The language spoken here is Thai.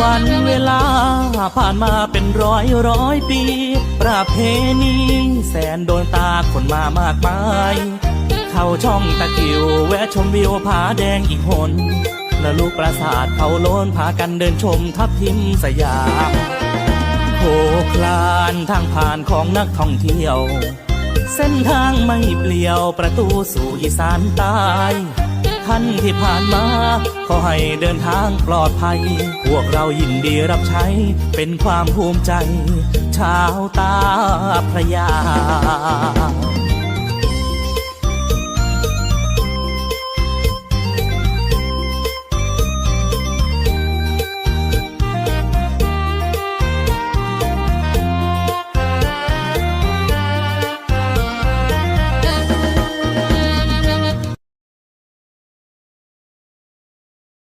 วันเวลา ผ่านมาเป็นร้อยร้อยปี ประเพณีแสนโดนตาคนมามากมาย เข้าช่องตะกิวแวะชมวิวผาแดงอีกหนและลูกปราสาทเขาโลนพากันเดินชมทับทิมสยามโผคลานทางผ่านของนักท่องเที่ยว เส้นทางไม่เปลี่ยวประตูสู่อีสานใต้ ท่านที่ผ่านมา ขอให้เดินทางปลอดภัย พวกเรายินดีรับใช้ เป็นความภูมิใจ ชาวตาพระยา